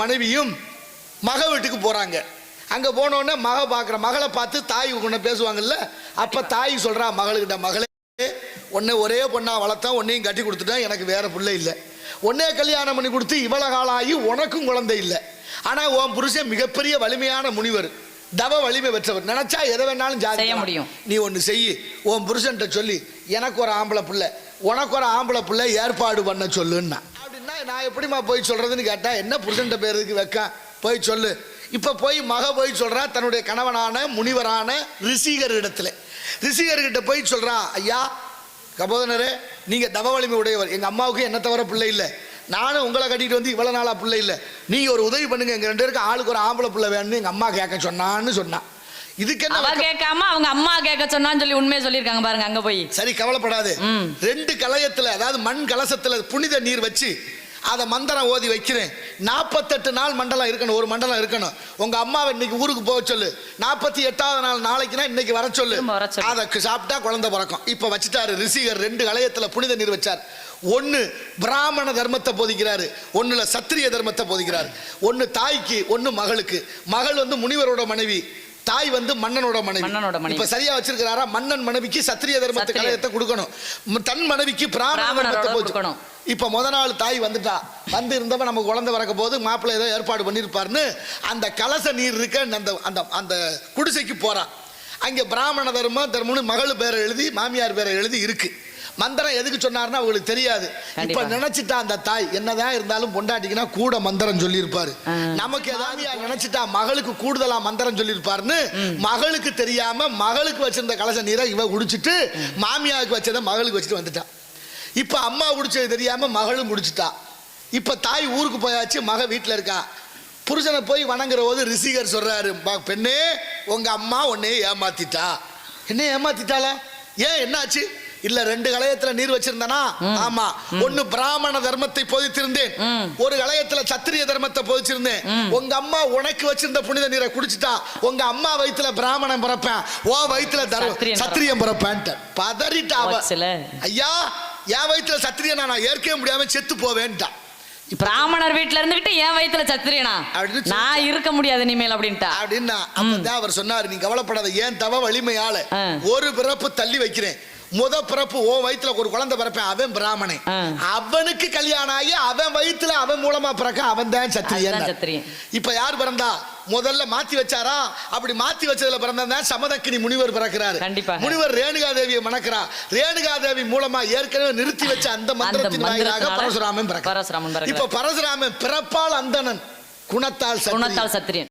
மனைவியும் மக வீட்டுக்கு போறாங்க. அங்க போனோடனே மக பார்க்குற மகளை பார்த்து தாய் கொண்டு பேசுவாங்கல்ல? அப்ப தாய் சொல்றா மகளுக்கிட்ட மகளே உன்னை ஒரே பொண்ணா வளர்த்தேன் உன்னையும் கட்டி கொடுத்துட்டேன் எனக்கு வேற பிள்ளை இல்லை. உன்னே கல்யாணம் பண்ணி கொடுத்து இவ்வளோ காலம் ஆகி உனக்கும் குழந்தை இல்லை. ஆனா உன் புருஷன் மிகப்பெரிய வலிமையான முனிவர் தவ வலிமை பெற்றவர். நினைச்சா எதை வேணாலும் செய்ய. முடியும். நீ ஒன்று செய். உன் புருஷன்ட்ட சொல்லி எனக்கு ஒரு ஆம்பளை பிள்ளை உனக்கு ஒரு ஆம்பளை பிள்ளை ஏற்பாடு பண்ண சொல்லுன்னா. அப்படின்னா நான் எப்படிம்மா போய் சொல்றதுன்னு கேட்டா என்ன புருஷன்ட்ட பேருக்கு வைக்க? போய் சொல்லு. இப்போ போய் மக போய் சொல்றா தன்னுடைய கணவனான முனிவரான ரிஷிகர் இடத்துல. ரிஷிகர்கிட்ட போய் சொல்றா ஐயா கபோதனரே நீங்க தவ வலிமை உடையவர். எங்க அம்மாவுக்கு என்ன தவிர பிள்ளை இல்லை. நானும் உங்களை கட்டிட்டு வந்து இவ்வளவு நாளா பிள்ளை இல்லை. நீங்க ஒரு உதவி பண்ணுங்க எங்க ரெண்டு பேருக்கு ஆளுக்கு ஒரு ஆம்பளை பிள்ளை வேணும்னு எங்க அம்மா கேட்க சொன்னான்னு சொன்னான் இதுக்கு என்ன? கேட்காம அவங்க அம்மா கேட்க சொன்னான்னு சொல்லி உண்மையை சொல்லியிருக்காங்க பாருங்க அங்க போய். சரி கவலைப்படாது. ரெண்டு கலயத்துல அதாவது மண் கலசத்துல புனித நீர் வச்சு அதை மந்திரம் ஓதி வைக்கிறேன். நாற்பத்தெட்டு நாள் மண்டலம் இருக்கணும் ஒரு மண்டலம் இருக்கணும். உங்க அம்மாவை இன்னைக்கு ஊருக்கு போக சொல்லு. நாற்பத்தி எட்டாவது நாள் நாளைக்குனா இன்னைக்கு வர சொல்லு. அதை சாப்பிட்டா குழந்தை பிறக்கும். இப்ப வச்சுட்டாரு ரிஷிகர் ரெண்டு கலயத்துல புனித நீர் வச்சார் ஒன்னு பிராமண தர்மத்தை போதிக்கிறாரு. ஒண்ணுல சத்திரிய தர்மத்தை போதிக்கிறாரு. ஒன்னு தாய்க்கு ஒன்னு மகளுக்கு. மகள் வந்து முனிவரோட மனைவி. தாய் வந்து மன்னனோட மனைவி மன்னனோட மனைவி. இப்ப சரியா வச்சிருக்கிறாரா மன்னன் மனைவிக்கு சத்திரிய தர்மத்தை. கலையத்தை கொடுக்கணும் தன் மனைவிக்கு பிராமண தர்மத்தை. கொடுக்கணும். இப்ப முத நாள் தாய் வந்துட்டா வந்து இருந்தவன் நமக்கு குழந்தை பிறக்க போது மாப்பிள்ளை ஏதோ ஏற்பாடு பண்ணியிருப்பாருன்னு அந்த கலச நீர் இருக்க அந்த அந்த அந்த குடிசைக்கு போறா அங்க பிராமண தர்மம் தர்மம்னு மகள் பேரை எழுதி மாமியார் பேரை எழுதி இருக்கு மந்திரம் எதுக்கு சொன்னாருன்னா அவங்களுக்கு தெரியாது. இப்ப. நினைச்சிட்டா அந்த தாய் என்னதான் இருந்தாலும் பொண்டாட்டிக்குன்னா கூட மந்திரம் சொல்லியிருப்பாரு. நமக்கு ஏதாவது நினைச்சிட்டா மகளுக்கு கூடுதலா மந்திரம் சொல்லியிருப்பாருன்னு மகளுக்கு தெரியாம மகளுக்கு வச்சிருந்த கலச நீரை இவ குடிச்சிட்டு மாமியாவுக்கு வச்சதை மகளுக்கு வச்சுட்டு வந்துட்டா. இப்ப அம்மா குடிச்சது தெரியாம மகளும் குடிச்சிட்டா. இப்ப தாய் ஊருக்கு போயாச்சு மக வீட்டுல இருக்கா. புருஷனை போய் வணங்குற போது ரிஷிகர் சொல்றாரு "பா- பெண்ணே உங்க அம்மா உன்னைய ஏமாத்திட்டா. என்ன ஏமாத்திட்டாளா? ஏன் என்னாச்சு? இல்ல ரெண்டு கலயத்துல நீர் வச்சிருந்தனா? ஆமா. ஒண்ணு பிராமண தர்மத்தை போதித்திருந்தேன். ஒரு கலயத்துல சத்திரிய தர்மத்தை போதிச்சிருந்தேன். உங்க அம்மா உனக்கு வச்சிருந்த புனித நீரை குடிச்சிட்டா உங்க அம்மா வயித்துல பிராமணன் பிறப்பேன். ஓ வயித்துல தர்ம சத்திரியன் சத்திரியம் பிறப்பேன் பதறிட்டா. ஐயா என் வயித்துல சத்திரியனா? நான் ஏற்கவே முடியாம செத்து போவேன்ட்டா. பிராமணர் வீட்டுல இருந்துகிட்டு என் வயித்துல சத்திரியனா? நான் இருக்க முடியாது இனிமேல் அப்படின்ட்டா. அப்படின்னா அப்பதான் அவர் சொன்னாரு நீ கவலைப்படாத ஏன் தவ வலிமையால. ஒரு பிறப்பு தள்ளி வைக்கிறேன். முத பிறப்பு ஓ வயித்துல ஒரு குழந்தை பிறப்பேன் அவன் பிராமணன். அவனுக்கு கல்யாணம் ஆகி அவன் வயித்துல அவன் மூலமா பிறக்க அவன் தான் சத்திரியன். இப்ப யார் பிறந்தா முதல்ல மாத்தி வச்சாரா அப்படி மாத்தி வச்சதுல பிறந்தா சமதக்கினி முனிவர் பிறக்கிறாரு. முனிவர் ரேணுகா தேவியை மணக்கிறா ரேணுகா தேவி மூலமா ஏற்கனவே நிறுத்தி வச்ச அந்த மந்திரத்தின் வாயிலாக பரசுராமன் பிறக்கிறார். இப்ப பரசுராமன் பிறப்பால் அந்தணன் குணத்தால். குணத்தால் சத்திரியன்